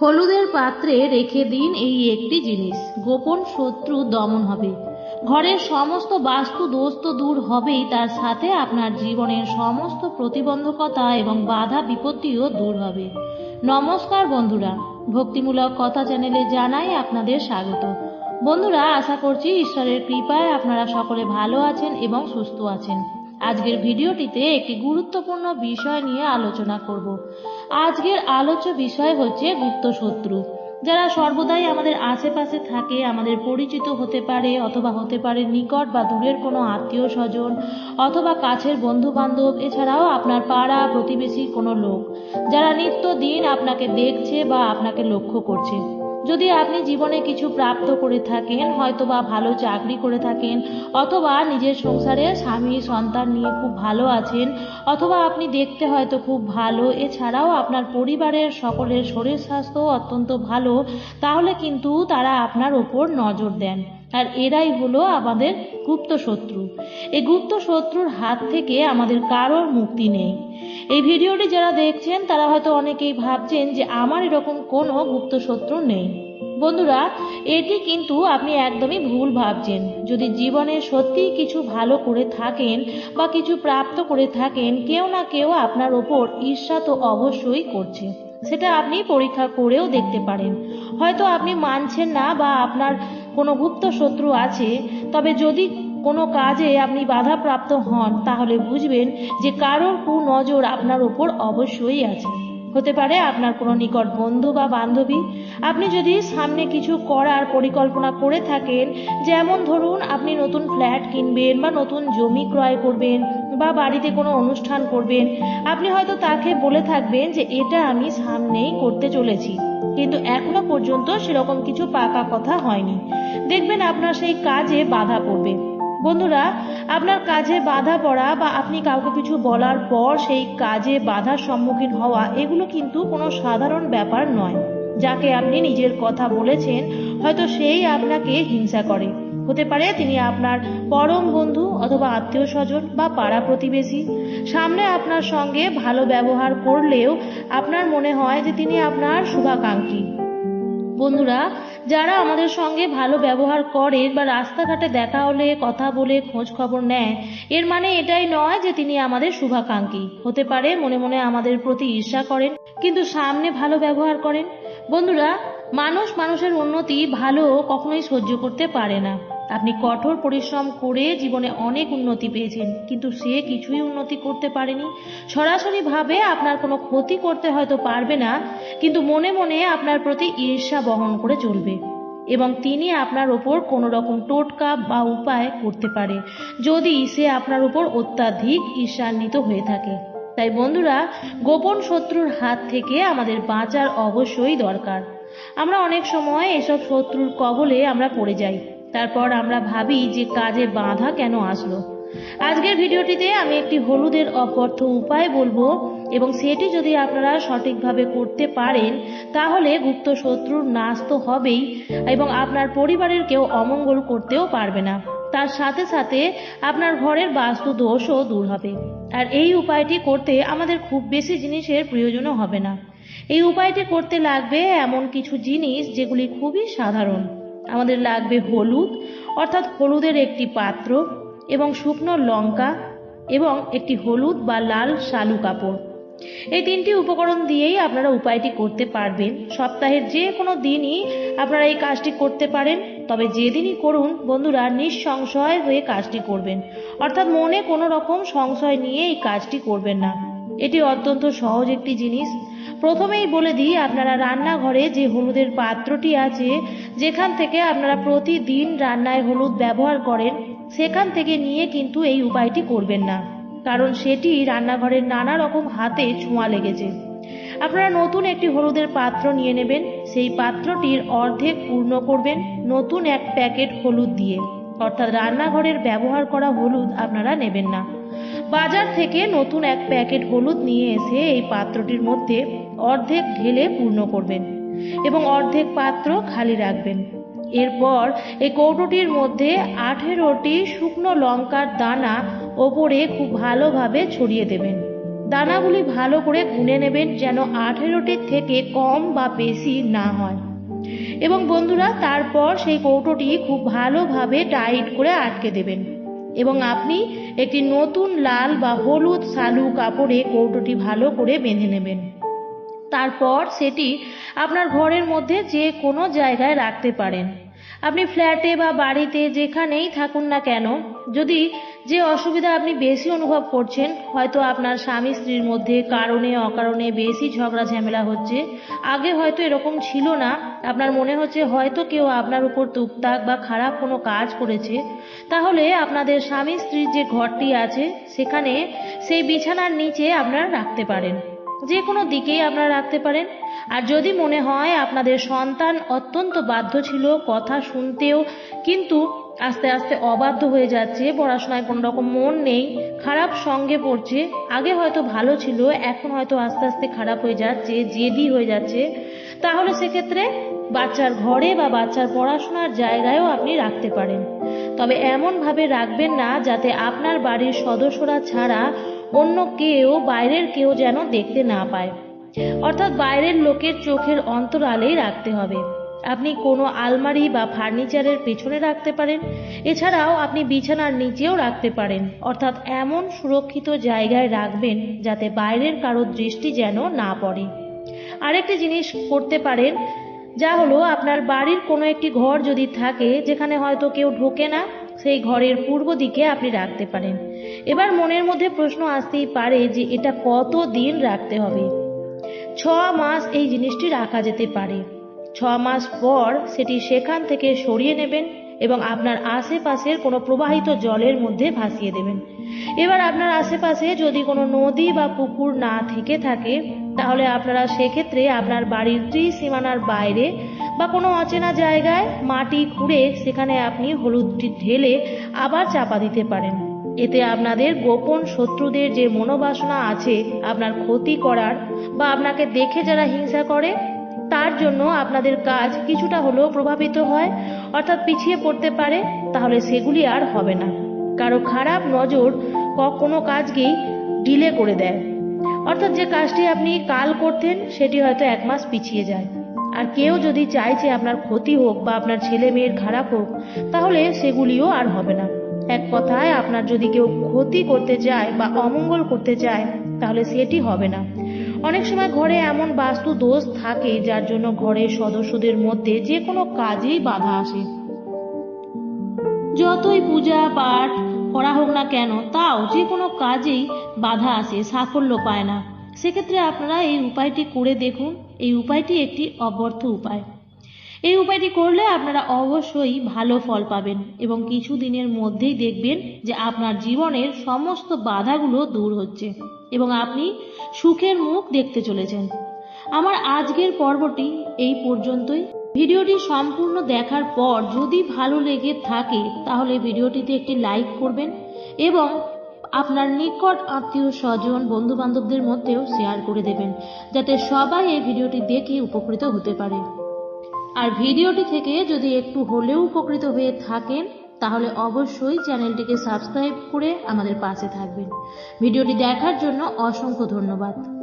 হলুদের পাত্রে রেখে দিন এই একটি জিনিস। গোপন শত্রু দমন হবে। ঘরের সমস্ত বাস্তু দোষ তো দূর হবেই, তার সাথে আপনার জীবনের সমস্ত প্রতিবন্ধকতা এবং বাধা বিপত্তিও দূর হবে। নমস্কার বন্ধুরা, ভক্তিমূলক কথা চ্যানেলে জানাই আপনাদের স্বাগত। বন্ধুরা, আশা করছি ঈশ্বরের কৃপায় আপনারা সকলে ভালো আছেন এবং সুস্থ আছেন। আজকের ভিডিওটিতে একটি গুরুত্বপূর্ণ বিষয় নিয়ে আলোচনা করব। আজকের আলোচ্য বিষয় হচ্ছে গুপ্ত শত্রু যারা সর্বদাই আমাদের আশেপাশে থাকে, আমাদের পরিচিত হতে পারে অথবা হতে পারে নিকট বা দূরের কোনো আত্মীয় স্বজন অথবা কাছের বন্ধু বান্ধব এছাড়াও আপনার পাড়া, প্রতিবেশী কোনো লোক। যারা নিত্য দিন আপনাকে দেখছে বা আপনাকে লক্ষ্য করছে। যদি আপনি জীবনে কিছু প্রাপ্ত করে থাকেন হয়তো বা ভালো চাকরি করে থাকেন, অথবা নিজের সংসারে স্বামী, সন্তান নিয়ে খুব ভালো আছেন, অথবা আপনি দেখতে হয়তো খুব ভালো, এছাড়াও আপনার পরিবারের সকলের শরীর স্বাস্থ্য অত্যন্ত ভালো, তাহলে কিন্তু তারা আপনার ওপর নজর দেন। আর এরাই হলো আমাদের গুপ্ত শত্রু। এই গুপ্ত শত্রুর হাত থেকে আমাদের কারোর মুক্তি নেই। এই ভিডিওটি যারা দেখছেন, তারা হয়তো অনেকেই ভাবছেন যে আমার এরকম কোনো গুপ্ত শত্রু নেই। বন্ধুরা, এটি কিন্তু আপনি একদমই ভুল ভাবছেন। যদি জীবনে সত্যি কিছু ভালো করে থাকেন বা কিছু প্রাপ্ত করে থাকেন, কেউ না কেউ আপনার ওপর ঈর্ষা তো অবশ্যই করছে। সেটা আপনি পরীক্ষা করেও দেখতে পারেন। হয়তো আপনি মানছেন না বা আপনার কোনো গুপ্ত শত্রু আছে, তবে যদি কোনো কাজে আপনি বাধাপ্রাপ্ত হন, তাহলে বুঝবেন যে কারোর কুনজর আপনার ওপর অবশ্যই আছে। হতে পারে আপনার কোনো নিকট বন্ধু বা বান্ধবী। আপনি যদি সামনে কিছু করার পরিকল্পনা করে থাকেন, যেমন ধরুন আপনি নতুন ফ্ল্যাট কিনবেন বা নতুন জমি ক্রয় করবেন বা বাড়িতে কোনো অনুষ্ঠান করবেন, আপনি হয়তো তাকে বলে থাকবেন যে, এটা আমি সামনেই করতে চলেছি। কিন্তু এখনও পর্যন্ত সেরকম কিছু পাকা কথা হয়নি। দেখবেন আপনার সেই কাজে বাধা পড়বে। বন্ধুরা, আপনার কাজে বাধা পড়া বা আপনি কাউকে কিছু বলার পর সেই কাজে বাধার সম্মুখীন হওয়া, এগুলো কিন্তু কোনো সাধারণ ব্যাপার নয়। যাকে আপনি নিজের কথা বলেছেন, হয়তো সেই আপনাকে হিংসা করে। হতে পারে তিনি আপনার পরম বন্ধু অথবা আত্মীয় স্বজন বা পাড়া প্রতিবেশী। সামনে আপনার সঙ্গে ভালো ব্যবহার করলেও আপনার মনে হয় যে তিনি আপনার শুভাকাঙ্ক্ষী। বন্ধুরা, যারা আমাদের সঙ্গে ভালো ব্যবহার করে বা রাস্তাঘাটে দেখা হলে, কথা বলে খোঁজ খবর নেয়, এর মানে এটাই নয় যে তিনি আমাদের শুভাকাঙ্ক্ষী। হতে পারে মনে মনে আমাদের প্রতি ঈর্ষা করেন, কিন্তু সামনে ভালো ব্যবহার করেন। বন্ধুরা, মানুষ মানুষের উন্নতি ভালো কখনোই সহ্য করতে পারে না। আপনি কঠোর পরিশ্রম করে জীবনে অনেক উন্নতি পেয়েছেন, কিন্তু সে কিছুই উন্নতি করতে পারেনি। সরাসরি ভাবে আপনার কোনো ক্ষতি করতে হয়তো পারবে না, কিন্তু মনে মনে আপনার প্রতি ঈর্ষা বহন করে চলবে এবং তিনি আপনার ওপর কোনো রকম টোটকা বা উপায় করতে পারে, যদি সে আপনার উপর অত্যাধিক ঈর্ষান্বিত হয়ে থাকে। তাই বন্ধুরা, গোপন শত্রুর হাত থেকে আমাদের বাঁচার অবশ্যই দরকার। আমরা অনেক সময় এসব শত্রুর কবলে আমরা পড়ে যাই। তারপর আমরা ভাবি যে কাজে বাধা কেন আসলো। আজকের ভিডিওটিতে আমি একটি হলুদের অপর্থ উপায় বলব এবং সেটি যদি আপনারা সঠিকভাবে করতে পারেন, তাহলে গুপ্ত শত্রুর নাশ তো হবেই এবং আপনার পরিবারের কেউ অমঙ্গল করতেও পারবে না। তার সাথে সাথে আপনার ঘরের বাস্তু দোষও দূর হবে। আর এই উপায়টি করতে আমাদের খুব বেশি জিনিসের প্রয়োজনও হবে না। এই উপায়টি করতে লাগবে এমন কিছু জিনিস যেগুলি খুবই সাধারণ। আমাদের লাগবে হলুদ, অর্থাৎ হলুদের একটি পাত্র এবং শুকনো লঙ্কা এবং একটি হলুদ বা লাল শালু কাপড়। এই তিনটি উপকরণ দিয়েই আপনারা উপায়টি করতে পারবেন। সপ্তাহের যে কোনো দিনই আপনারা এই কাজটি করতে পারেন, তবে যেদিনই করুন, বন্ধুরা নিঃসংশয় হয়ে কাজটি করবেন। অর্থাৎ মনে কোনো রকম সংশয় নিয়ে এই কাজটি করবেন না। এটি অত্যন্ত সহজ একটি জিনিস। প্রথমেই বলে দিই, আপনারা রান্নাঘরে যে হলুদের পাত্রটি আছে, যেখান থেকে আপনারা প্রতিদিন রান্নায় হলুদ ব্যবহার করেন, সেখান থেকে নিয়ে কিন্তু এই উপায়টি করবেন না। কারণ সেটি রান্নাঘরের নানা রকম হাতে ছোঁয়া লেগেছে। আপনারা নতুন একটি হলুদের পাত্র নিয়ে নেবেন, সেই পাত্রটির অর্ধেক পূর্ণ করবেন নতুন এক প্যাকেট হলুদ দিয়ে। অর্থাৎ রান্নাঘরের ব্যবহার করা হলুদ আপনারা নেবেন না। বাজার থেকে নতুন এক প্যাকেট হলুদ নিয়ে এসে এই পাত্রটির মধ্যে অর্ধেক ঢেলে পূর্ণ করবেন এবং অর্ধেক পাত্র খালি রাখবেন। এরপর এই কৌটোটির মধ্যে আঠেরোটি শুকনো লঙ্কার দানা ওপরে খুব ভালোভাবে ছড়িয়ে দেবেন। দানাগুলি ভালো করে গুনে নেবেন যেন আঠেরোটির থেকে কম বা বেশি না হয়। এবং বন্ধুরা, তারপর সেই কৌটোটি খুব ভালোভাবে টাইট করে আটকে দেবেন। এবং আপনি একটি নতুন লাল বা হলুদ সালু কাপড়ে কৌটোটি ভালো করে বেঁধে নেবেন। তারপর সেটি আপনার ঘরের মধ্যে যে কোনো জায়গায় রাখতে পারেন। আপনি ফ্ল্যাটে বা বাড়িতে যেখানেই থাকুন না কেন, যদি যে অসুবিধা আপনি বেশি অনুভব করছেন, হয়তো আপনার স্বামী স্ত্রীর মধ্যে কারণে, অকারণে বেশি ঝগড়া, ঝামেলা হচ্ছে। আগে হয়তো এরকম ছিল না। আপনার মনে হচ্ছে হয়তো কেউ আপনার উপর তুপতাক বা খারাপ কোনো কাজ করেছে। তাহলে আপনাদের স্বামী স্ত্রীর যে ঘরটি আছে, সেখানে সেই বিছানার নিচে আপনারা রাখতে পারেন। যে কোনো দিকেই আপনারা রাখতে পারেন। আর যদি মনে হয় আপনাদের সন্তান অত্যন্ত বাধ্য ছিল কথা শুনতেও, কিন্তু আস্তে আস্তে অবাধ্য হয়ে যাচ্ছে পড়াশোনায়, কোনো রকম মন নেই, খারাপ সঙ্গে পড়ছে। আগে হয়তো ভালো ছিল, এখন হয়তো আস্তে আস্তে খারাপ হয়ে যাচ্ছে, জেদি হয়ে যাচ্ছে। তাহলে সেক্ষেত্রে বাচ্চার ঘরে বা বাচ্চার পড়াশোনার জায়গায়ও আপনি রাখতে পারেন। তবে এমনভাবে রাখবেন না যাতে আপনার বাড়ির সদস্যরা ছাড়া অন্য কেউ, বাইরের কেউ যেন দেখতে না পায়। অর্থাৎ বাইরের লোকের চোখের অন্তরালেই রাখতে হবে। আপনি কোনো আলমারি বা ফার্নিচারের পেছনে রাখতে পারেন। এছাড়াও আপনি বিছানার নিচেও রাখতে পারেন। অর্থাৎ এমন সুরক্ষিত জায়গায় রাখবেন যাতে বাইরের কারও দৃষ্টি যেন না পড়ে। আরেকটি জিনিস করতে পারেন, যা হলো আপনার বাড়ির কোনো একটি ঘর যদি থাকে, যেখানে হয়তো কেউ ঢোকে না, সেই ঘরের পূর্ব দিকে আপনি রাখতে পারেন। এবার মনের মধ্যে প্রশ্ন আসতেই পারে যে এটা কত দিন রাখতে হবে? ছ মাস এই জিনিসটি রাখা যেতে পারে। ছ মাস পর সেটি সেখান থেকে সরিয়ে নেবেন এবং আপনার আশেপাশের কোনো প্রবাহিত জলের মধ্যে ভাসিয়ে দেবেন। এবার আপনার আশেপাশে যদি কোনো নদী বা পুকুর না থেকে থাকে, তাহলে আপনারা সেক্ষেত্রে আপনার বাড়ির ত্রিসীমানার বাইরে বা কোনো অচেনা জায়গায় মাটি খুঁড়ে সেখানে আপনি হলুদটি ঢেলে আবার চাপা দিতে পারেন। এতে আপনাদের গোপন শত্রুদের যে মনোবাসনা আছে, আপনার ক্ষতি করার বা আপনাকে দেখে যারা হিংসা করে তার জন্য আপনাদের কাজ কিছুটা হলেও প্রভাবিত হয়, অর্থাৎ পিছিয়ে পড়তে পারে, তাহলে সেগুলি আর হবে না। কারও খারাপ নজর কোনো কাজকেই ডিলে করে দেয়। অর্থাৎ যে কাজটি আপনি কাল করতেন, সেটি হয়তো এক মাস পিছিয়ে যায়। আর কেউ যদি চাইছে আপনার ক্ষতি হোক বা আপনার ছেলে মেয়ের খারাপ হোক, তাহলে সেগুলিও আর হবে না। এক কথায়, আপনার যদি কেউ ক্ষতি করতে চায় বা অমঙ্গল করতে চায়, তাহলে সেটি হবে না। অনেক সময় ঘরে এমন বাস্তু দোষ থাকে যার জন্য ঘরের সদস্যদের মধ্যে যে কোনো কাজেই বাধা আসে। যতই পূজা পাঠ করা হোক না কেন, তাও যে কোনো কাজেই বাধা আসে, সাফল্য পায় না। সেক্ষেত্রে আপনারা এই উপায়টি করে দেখুন। এই উপায়টি একটি অব্যর্থ উপায়। এই উপায়টি করলে আপনারা অবশ্যই ভালো ফল পাবেন এবং কিছু দিনের মধ্যেই দেখবেন যে আপনার জীবনের সমস্ত বাধাগুলো দূর হচ্ছে এবং আপনি সুখের মুখ দেখতে চলেছেন। আমার আজকের পর্বটি এই পর্যন্তই। ভিডিওটি সম্পূর্ণ দেখার পর যদি ভালো লেগে থাকে, তাহলে ভিডিওটিতে একটি লাইক করবেন এবং আপনার নিকট আত্মীয় স্বজন বন্ধু বান্ধবদের মধ্যেও শেয়ার করে দেবেন, যাতে সবাই এই ভিডিওটি দেখে উপকৃত হতে পারে। আর ভিডিওটি থেকে যদি একটু হলেও উপকৃত হয়ে থাকেন, তাহলে অবশ্যই চ্যানেলটিকে সাবস্ক্রাইব করে আমাদের পাশে থাকবেন। ভিডিওটি দেখার জন্য অসংখ্য ধন্যবাদ।